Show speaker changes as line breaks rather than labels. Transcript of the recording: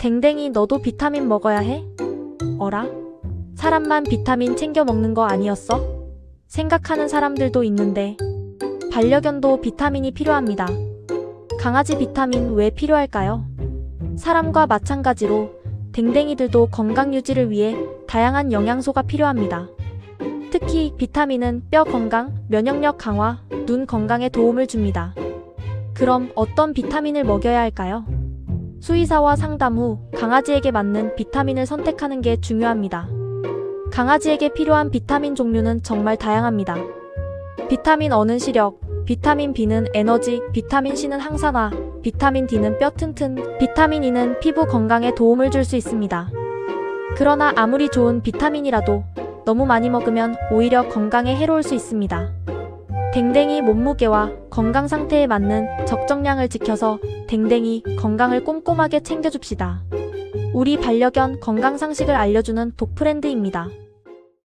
댕댕이 너도 비타민 먹어야 해? 어라? 사람만 비타민 챙겨 먹는 거 아니었어? 생각하는 사람들도 있는데 반려견도 비타민이 필요합니다. 강아지 비타민 왜 필요할까요? 사람과 마찬가지로 댕댕이들도 건강 유지를 위해 다양한 영양소가 필요합니다. 특히 비타민은 뼈 건강, 면역력 강화, 눈 건강에 도움을 줍니다. 그럼 어떤 비타민을 먹여야 할까요? 수의사와 상담 후 강아지에게 맞는 비타민을 선택하는 게 중요합니다. 강아지에게 필요한 비타민 종류는 정말 다양합니다. 비타민 어는 시력, 비타민 B는 에너지, 비타민 C는 항산화, 비타민 D는 뼈 튼튼, 비타민 E는 피부 건강에 도움을 줄 수 있습니다. 그러나 아무리 좋은 비타민이라도 너무 많이 먹으면 오히려 건강에 해로울 수 있습니다. 댕댕이 몸무게와 건강 상태에 맞는 적정량을 지켜서 댕댕이 건강을 꼼꼼하게 챙겨줍시다. 우리 반려견 건강 상식을 알려주는 독프렌드입니다.